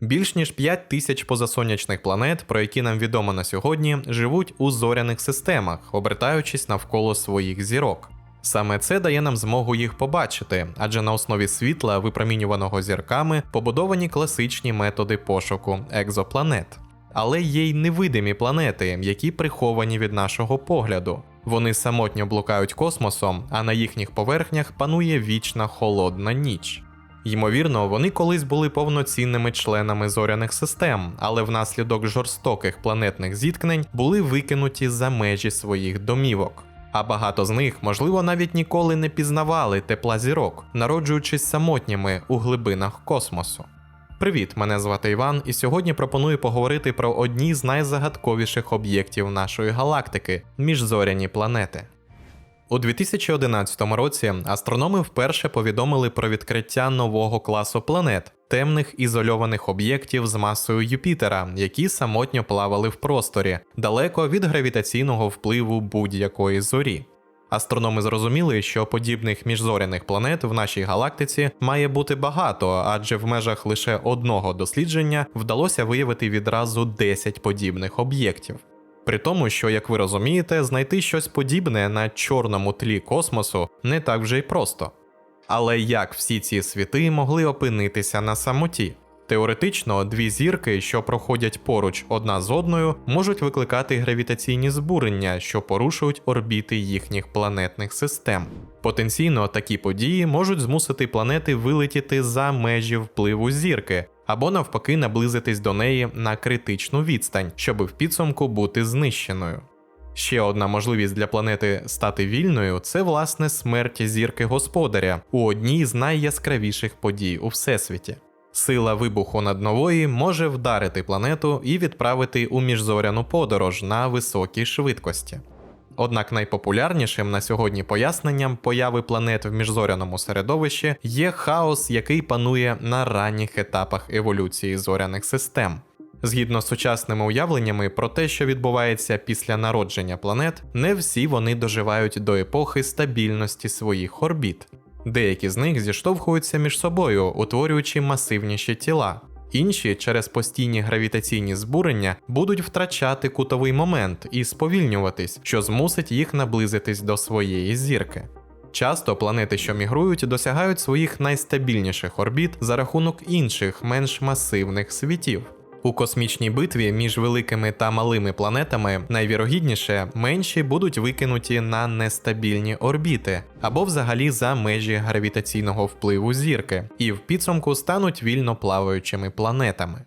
Більш ніж 5 тисяч позасонячних планет, про які нам відомо на сьогодні, живуть у зоряних системах, обертаючись навколо своїх зірок. Саме це дає нам змогу їх побачити, адже на основі світла, випромінюваного зірками, побудовані класичні методи пошуку екзопланет. Але є й невидимі планети, які приховані від нашого погляду. Вони самотньо блукають космосом, а на їхніх поверхнях панує вічна холодна ніч. Ймовірно, вони колись були повноцінними членами зоряних систем, але внаслідок жорстоких планетних зіткнень були викинуті за межі своїх домівок. А багато з них, можливо, навіть ніколи не пізнавали тепла зірок, народжуючись самотніми у глибинах космосу. Привіт, мене звати Іван, і сьогодні пропоную поговорити про одні з найзагадковіших об'єктів нашої галактики міжзоряні планети. У 2011 році астрономи вперше повідомили про відкриття нового класу планет темних ізольованих об'єктів з масою Юпітера, які самотньо плавали в просторі, далеко від гравітаційного впливу будь-якої зорі. Астрономи зрозуміли, що подібних міжзоряних планет в нашій галактиці має бути багато, адже в межах лише одного дослідження вдалося виявити відразу 10 подібних об'єктів. При тому, що, як ви розумієте, знайти щось подібне на чорному тлі космосу не так вже й просто. Але як всі ці світи могли опинитися на самоті? Теоретично, дві зірки, що проходять поруч одна з одною, можуть викликати гравітаційні збурення, що порушують орбіти їхніх планетних систем. Потенційно такі події можуть змусити планети вилетіти за межі впливу зірки, або навпаки наблизитись до неї на критичну відстань, щоб в підсумку бути знищеною. Ще одна можливість для планети стати вільною це власне смерть зірки господаря у одній з найяскравіших подій у всесвіті. Сила вибуху над нової може вдарити планету і відправити у міжзоряну подорож на високій швидкості. Однак найпопулярнішим на сьогодні поясненням появи планет в міжзоряному середовищі є хаос, який панує на ранніх етапах еволюції зоряних систем. Згідно з сучасними уявленнями про те, що відбувається після народження планет, не всі вони доживають до епохи стабільності своїх орбіт. Деякі з них зіштовхуються між собою, утворюючи масивніші тіла. Інші через постійні гравітаційні збурення будуть втрачати кутовий момент і сповільнюватись, що змусить їх наблизитись до своєї зірки. Часто планети, що мігрують, досягають своїх найстабільніших орбіт за рахунок інших, менш масивних світів. У космічній битві між великими та малими планетами найвірогідніше менші будуть викинуті на нестабільні орбіти або взагалі за межі гравітаційного впливу зірки, і в підсумку стануть вільно плаваючими планетами.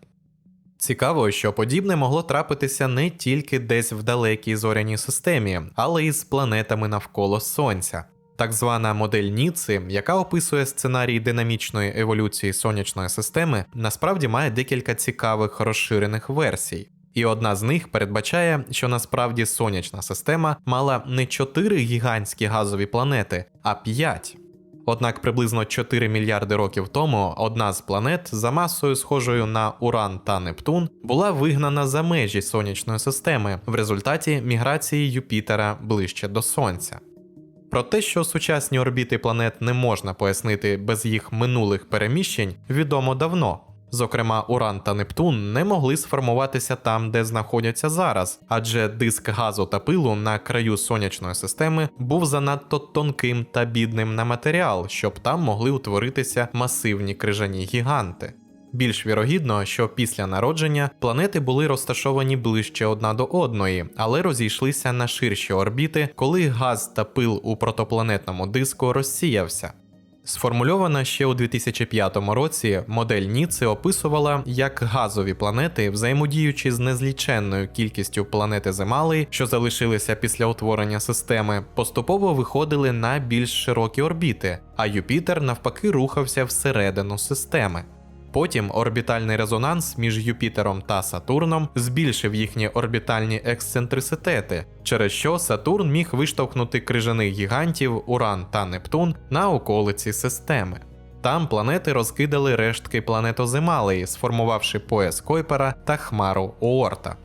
Цікаво, що подібне могло трапитися не тільки десь в далекій зоряній системі, але й з планетами навколо Сонця. Так звана модель Ніци, яка описує сценарій динамічної еволюції сонячної системи, насправді має декілька цікавих розширених версій. І одна з них передбачає, що насправді сонячна система мала не 4 гігантські газові планети, а 5. Однак приблизно 4 мільярди років тому одна з планет за масою схожою на Уран та Нептун була вигнана за межі сонячної системи в результаті міграції Юпітера ближче до Сонця. Про те, що сучасні орбіти планет не можна пояснити без їх минулих переміщень, відомо давно. Зокрема, Уран та Нептун не могли сформуватися там, де знаходяться зараз, адже диск газу та пилу на краю сонячної системи був занадто тонким та бідним на матеріал, щоб там могли утворитися масивні крижані гіганти. Більш вірогідно, що після народження планети були розташовані ближче одна до одної, але розійшлися на ширші орбіти, коли газ та пил у протопланетному диску розсіявся. Сформульована ще у 2005 році модель Ніци описувала, як газові планети, взаємодіючи з незліченною кількістю планети Земалей, що залишилися після утворення системи, поступово виходили на більш широкі орбіти, а Юпітер навпаки рухався всередину системи. Потім орбітальний резонанс між Юпітером та Сатурном збільшив їхні орбітальні ексцентриситети, через що Сатурн міг виштовхнути крижаних гігантів Уран та Нептун на околиці системи. Там планети розкидали рештки планетоземалеї, сформувавши пояс Койпера та хмару Оорта.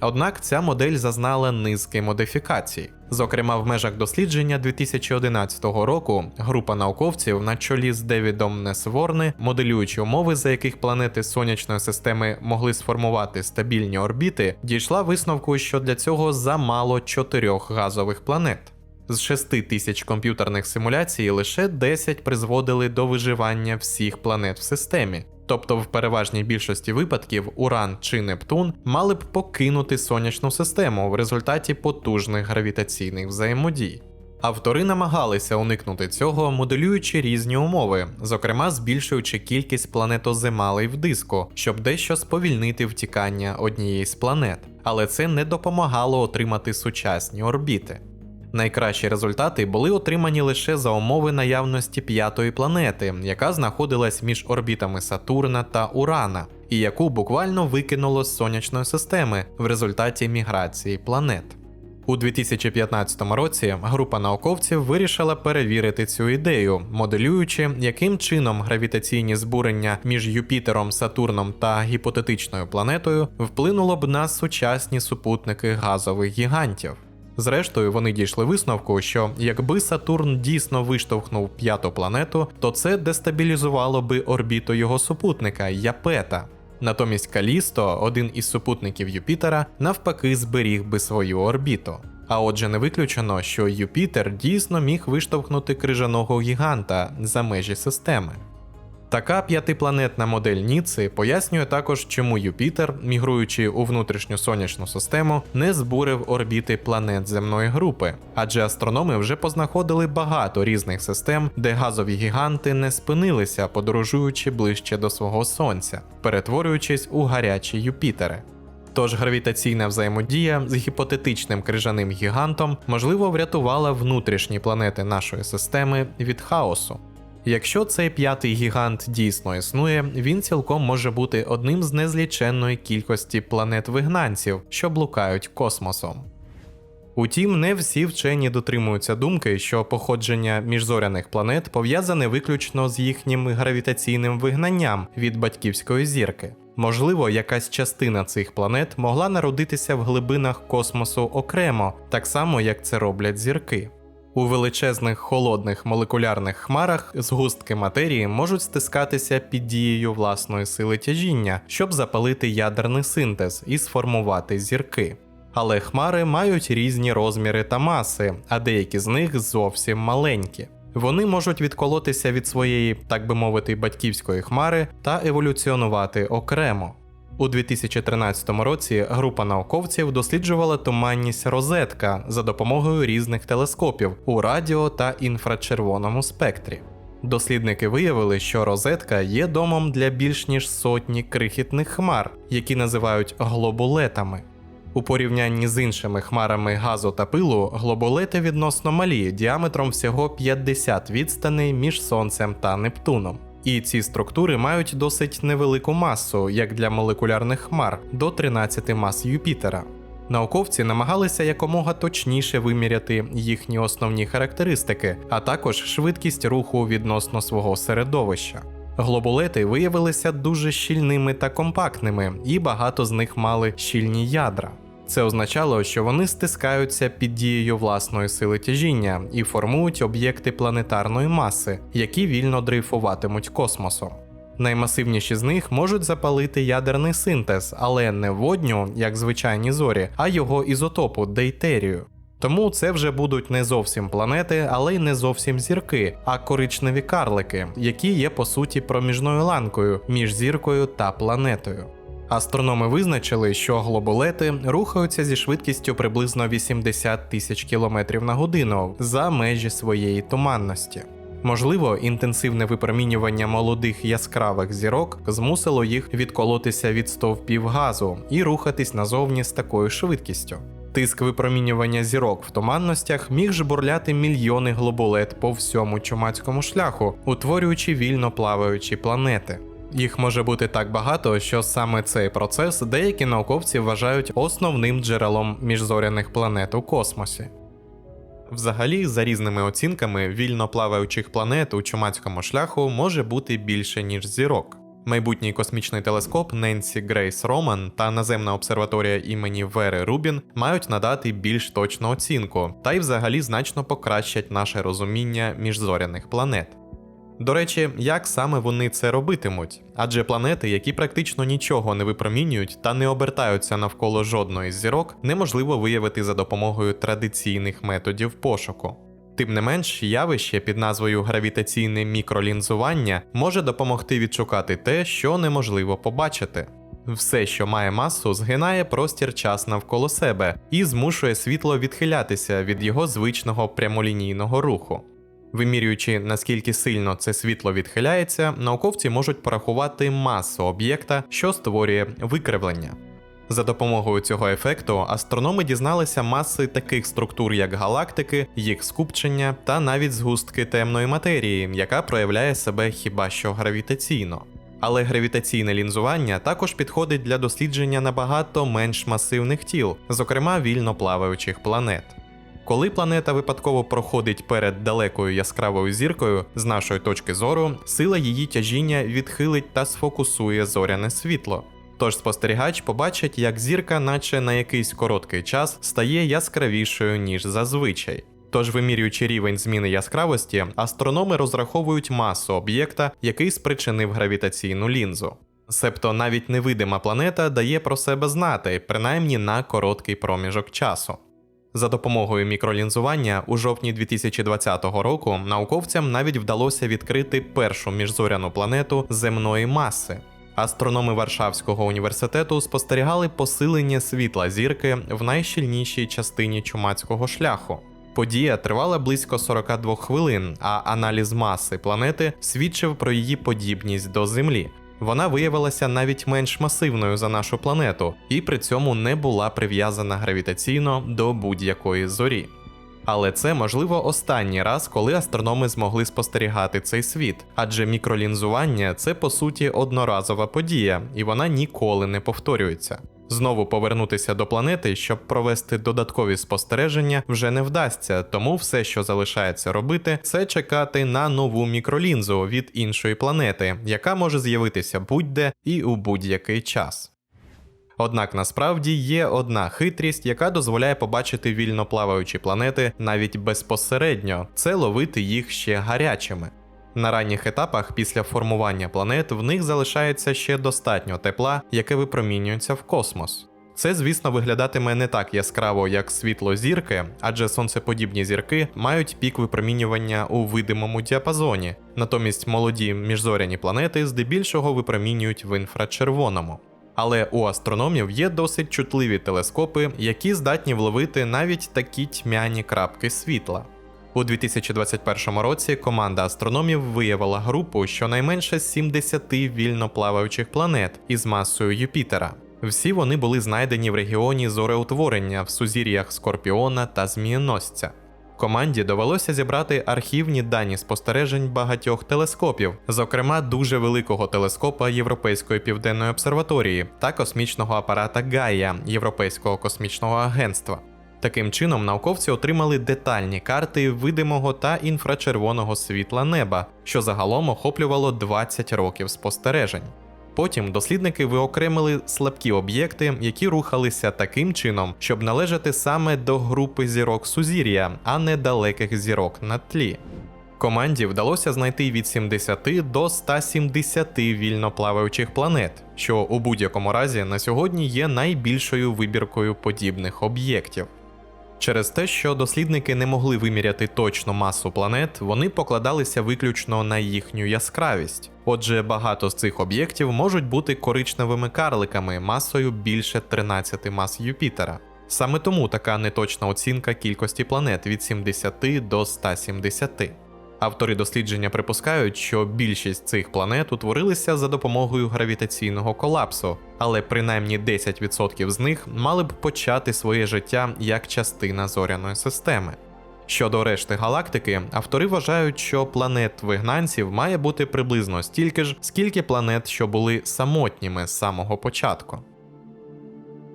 Однак ця модель зазнала низки модифікацій. Зокрема, в межах дослідження 2011 року група науковців на чолі з Девідом Несворни, моделюючи умови, за яких планети сонячної системи могли сформувати стабільні орбіти, дійшла висновку, що для цього замало чотирьох газових планет. З 6 тисяч комп'ютерних симуляцій лише 10 призводили до виживання всіх планет в системі. Тобто, в переважній більшості випадків Уран чи Нептун мали б покинути сонячну систему в результаті потужних гравітаційних взаємодій. Автори намагалися уникнути цього, моделюючи різні умови, зокрема збільшуючи кількість планетоземалей в диску, щоб дещо сповільнити втікання однієї з планет, але це не допомагало отримати сучасні орбіти. Найкращі результати були отримані лише за умови наявності п'ятої планети, яка знаходилась між орбітами Сатурна та Урана, і яку буквально викинуло з сонячної системи в результаті міграції планет. У 2015 році група науковців вирішила перевірити цю ідею, моделюючи, яким чином гравітаційні збурення між Юпітером, Сатурном та гіпотетичною планетою вплинуло б на сучасні супутники газових гігантів. Зрештою, вони дійшли висновку, що якби Сатурн дійсно виштовхнув п'яту планету, то це дестабілізувало би орбіту його супутника Япета. Натомість Калісто, один із супутників Юпітера, навпаки зберіг би свою орбіту. А отже, не виключено, що Юпітер дійсно міг виштовхнути крижаного гіганта за межі системи. Така п'ятипланетна модель Ніци пояснює також, чому Юпітер, мігруючи у внутрішню сонячну систему, не збурив орбіти планет земної групи, адже астрономи вже познаходили багато різних систем, де газові гіганти не спинилися, подорожуючи ближче до свого сонця, перетворюючись у гарячі Юпітери. Тож гравітаційна взаємодія з гіпотетичним крижаним гігантом можливо врятувала внутрішні планети нашої системи від хаосу. Якщо цей п'ятий гігант дійсно існує, він цілком може бути одним з незліченної кількості планет-вигнанців, що блукають космосом. Утім, не всі вчені дотримуються думки, що походження міжзоряних планет пов'язане виключно з їхнім гравітаційним вигнанням від батьківської зірки. Можливо, якась частина цих планет могла народитися в глибинах космосу окремо, так само як це роблять зірки. У величезних холодних молекулярних хмарах згустки матерії можуть стискатися під дією власної сили тяжіння, щоб запалити ядерний синтез і сформувати зірки. Але хмари мають різні розміри та маси, а деякі з них зовсім маленькі. Вони можуть відколотися від своєї, так би мовити, батьківської хмари та еволюціонувати окремо. У 2013 році група науковців досліджувала туманність розетка за допомогою різних телескопів у радіо та інфрачервоному спектрі. Дослідники виявили, що розетка є домом для більш ніж сотні крихітних хмар, які називають глобулетами. У порівнянні з іншими хмарами газу та пилу, глобулети відносно малі діаметром всього 50 відстаней між Сонцем та Нептуном. І ці структури мають досить невелику масу, як для молекулярних хмар, до 13 мас Юпітера. Науковці намагалися якомога точніше виміряти їхні основні характеристики, а також швидкість руху відносно свого середовища. Глобулети виявилися дуже щільними та компактними, і багато з них мали щільні ядра. Це означало, що вони стискаються під дією власної сили тяжіння і формують об'єкти планетарної маси, які вільно дрейфуватимуть космосом. Наймасивніші з них можуть запалити ядерний синтез, але не водню, як звичайні зорі, а його ізотопу дейтерію. Тому це вже будуть не зовсім планети, але й не зовсім зірки, а коричневі карлики, які є по суті проміжною ланкою між зіркою та планетою. Астрономи визначили, що глобулети рухаються зі швидкістю приблизно 80 тисяч кілометрів на годину за межі своєї туманності. Можливо, інтенсивне випромінювання молодих яскравих зірок змусило їх відколотися від стовпів газу і рухатись назовні з такою швидкістю. Тиск випромінювання зірок в туманностях міг жбурляти мільйони глобулет по всьому чумацькому шляху, утворюючи вільно плаваючі планети. Їх може бути так багато, що саме цей процес деякі науковці вважають основним джерелом міжзоряних планет у космосі. Взагалі, за різними оцінками, вільно плаваючих планет у чумацькому шляху може бути більше, ніж зірок. Майбутній космічний телескоп Ненсі Грейс Роман та наземна обсерваторія імені Вери Рубін мають надати більш точну оцінку та й взагалі значно покращать наше розуміння міжзоряних планет. До речі, як саме вони це робитимуть? Адже планети, які практично нічого не випромінюють та не обертаються навколо жодної з зірок, неможливо виявити за допомогою традиційних методів пошуку. Тим не менш, явище під назвою гравітаційне мікролінзування може допомогти відшукати те, що неможливо побачити. Все, що має масу, згинає простір час навколо себе і змушує світло відхилятися від його звичного прямолінійного руху. Вимірюючи, наскільки сильно це світло відхиляється, науковці можуть порахувати масу об'єкта, що створює викривлення. За допомогою цього ефекту астрономи дізналися маси таких структур, як галактики, їх скупчення та навіть згустки темної матерії, яка проявляє себе хіба що гравітаційно. Але гравітаційне лінзування також підходить для дослідження набагато менш масивних тіл, зокрема вільно плаваючих планет. Коли планета випадково проходить перед далекою яскравою зіркою, з нашої точки зору, сила її тяжіння відхилить та сфокусує зоряне світло. Тож спостерігач побачить, як зірка, наче на якийсь короткий час, стає яскравішою, ніж зазвичай. Тож, вимірюючи рівень зміни яскравості, астрономи розраховують масу об'єкта, який спричинив гравітаційну лінзу. Себто навіть невидима планета дає про себе знати, принаймні на короткий проміжок часу. За допомогою мікролінзування у жовтні 2020 року науковцям навіть вдалося відкрити першу міжзоряну планету земної маси. Астрономи Варшавського університету спостерігали посилення світла зірки в найщільнішій частині чумацького шляху. Подія тривала близько 42 хвилин, а аналіз маси планети свідчив про її подібність до Землі. Вона виявилася навіть менш масивною за нашу планету і при цьому не була прив'язана гравітаційно до будь-якої зорі. Але це можливо останній раз, коли астрономи змогли спостерігати цей світ, адже мікролінзування це по суті одноразова подія, і вона ніколи не повторюється. Знову повернутися до планети, щоб провести додаткові спостереження, вже не вдасться, тому все, що залишається робити, це чекати на нову мікролінзу від іншої планети, яка може з'явитися будь-де і у будь-який час. Однак насправді є одна хитрість, яка дозволяє побачити вільно плаваючі планети навіть безпосередньо, це ловити їх ще гарячими. На ранніх етапах після формування планет в них залишається ще достатньо тепла, яке випромінюється в космос. Це, звісно, виглядатиме не так яскраво, як світло зірки, адже сонцеподібні зірки мають пік випромінювання у видимому діапазоні, натомість молоді міжзоряні планети здебільшого випромінюють в інфрачервоному. Але у астрономів є досить чутливі телескопи, які здатні вловити навіть такі тьмяні крапки світла. У 2021 році команда астрономів виявила групу щонайменше 70 вільно плаваючих планет із масою Юпітера. Всі вони були знайдені в регіоні зореутворення в сузір'ях Скорпіона та Змієносця. Команді довелося зібрати архівні дані спостережень багатьох телескопів, зокрема дуже великого телескопа Європейської південної обсерваторії та космічного апарата Гая Європейського космічного агентства. Таким чином, науковці отримали детальні карти видимого та інфрачервоного світла неба, що загалом охоплювало 20 років спостережень. Потім дослідники виокремили слабкі об'єкти, які рухалися таким чином, щоб належати саме до групи зірок сузір'я, а не далеких зірок на тлі. Команді вдалося знайти від 70 до 170 вільно плаваючих планет, що у будь-якому разі на сьогодні є найбільшою вибіркою подібних об'єктів. Через те, що дослідники не могли виміряти точну масу планет, вони покладалися виключно на їхню яскравість. Отже, багато з цих об'єктів можуть бути коричневими карликами масою більше 13 мас Юпітера. Саме тому така неточна оцінка кількості планет від 70 до 170. Автори дослідження припускають, що більшість цих планет утворилися за допомогою гравітаційного колапсу, але принаймні 10% з них мали б почати своє життя як частина зоряної системи. Щодо решти галактики, автори вважають, що планет вигнанців має бути приблизно стільки ж, скільки планет, що були самотніми з самого початку.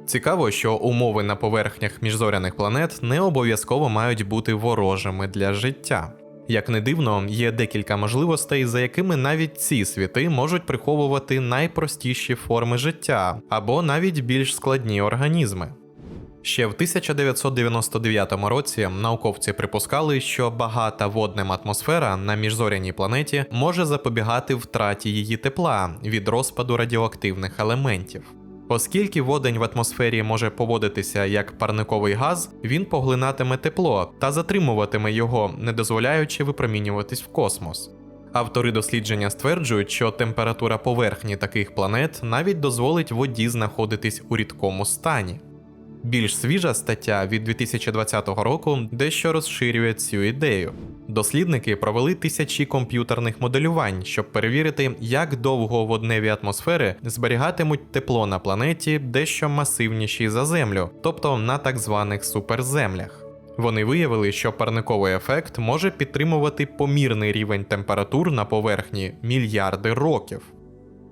Цікаво, що умови на поверхнях міжзоряних планет не обов'язково мають бути ворожими для життя. Як не дивно, є декілька можливостей, за якими навіть ці світи можуть приховувати найпростіші форми життя або навіть більш складні організми. Ще в 1999 році науковці припускали, що багата воднем атмосфера на міжзоряній планеті може запобігати втраті її тепла від розпаду радіоактивних елементів. Оскільки водень в атмосфері може поводитися як парниковий газ, він поглинатиме тепло та затримуватиме його, не дозволяючи випромінюватись в космос. Автори дослідження стверджують, що температура поверхні таких планет навіть дозволить воді знаходитись у рідкому стані. Більш свіжа стаття від 2020 року дещо розширює цю ідею. Дослідники провели тисячі комп'ютерних моделювань, щоб перевірити, як довго водневі атмосфери зберігатимуть тепло на планеті дещо масивніші за Землю, тобто на так званих суперземлях. Вони виявили, що парниковий ефект може підтримувати помірний рівень температур на поверхні мільярди років.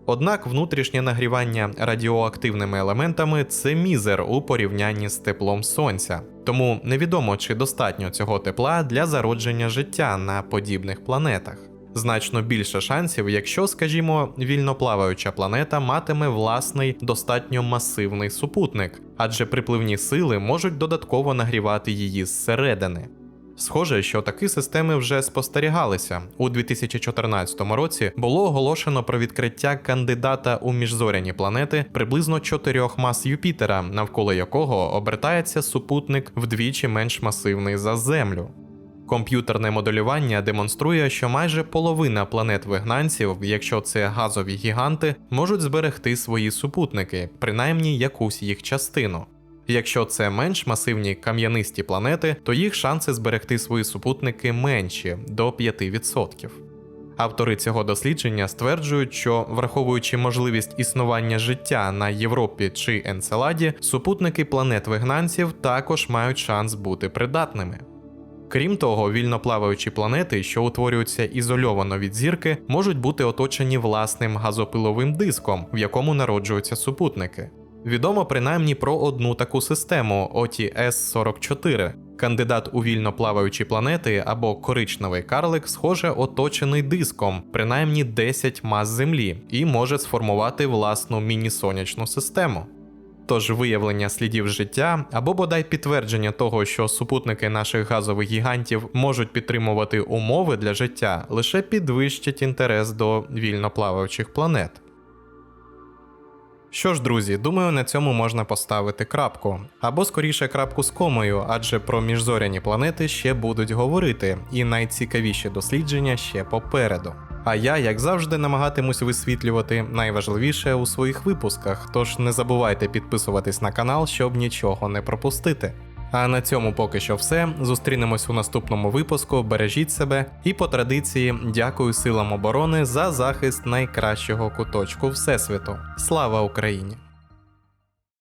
Однак внутрішнє нагрівання радіоактивними елементами це мізер у порівнянні з теплом сонця, тому невідомо чи достатньо цього тепла для зародження життя на подібних планетах. Значно більше шансів, якщо, скажімо, вільноплаваюча планета матиме власний достатньо масивний супутник, адже припливні сили можуть додатково нагрівати її зсередини. Схоже, що такі системи вже спостерігалися. У 2014 році було оголошено про відкриття кандидата у міжзоряні планети приблизно чотирьох мас Юпітера, навколо якого обертається супутник вдвічі менш масивний за Землю. Комп'ютерне моделювання демонструє, що майже половина планет вигнанців, якщо це газові гіганти, можуть зберегти свої супутники, принаймні якусь їх частину. Якщо це менш масивні кам'янисті планети, то їх шанси зберегти свої супутники менші до 5%. Автори цього дослідження стверджують, що враховуючи можливість існування життя на Європі чи Енцеладі, супутники планет вигнанців також мають шанс бути придатними. Крім того, вільноплаваючі планети, що утворюються ізольовано від зірки, можуть бути оточені власним газопиловим диском, в якому народжуються супутники. Відомо принаймні про одну таку систему OTS-44. Кандидат у вільно плаваючі планети або коричневий карлик, схоже, оточений диском, принаймні 10 мас Землі, і може сформувати власну міні-сонячну систему. Тож виявлення слідів життя або бодай підтвердження того, що супутники наших газових гігантів можуть підтримувати умови для життя, лише підвищить інтерес до вільно плаваючих планет. Що ж, друзі, думаю, на цьому можна поставити крапку. Або скоріше крапку з комою, адже про міжзоряні планети ще будуть говорити, і найцікавіші дослідження ще попереду. А я, як завжди, намагатимусь висвітлювати найважливіше у своїх випусках, тож не забувайте підписуватись на канал, щоб нічого не пропустити. А на цьому поки що все. Зустрінемось у наступному випуску. Бережіть себе і по традиції дякую силам оборони за захист найкращого куточку Всесвіту. Слава Україні!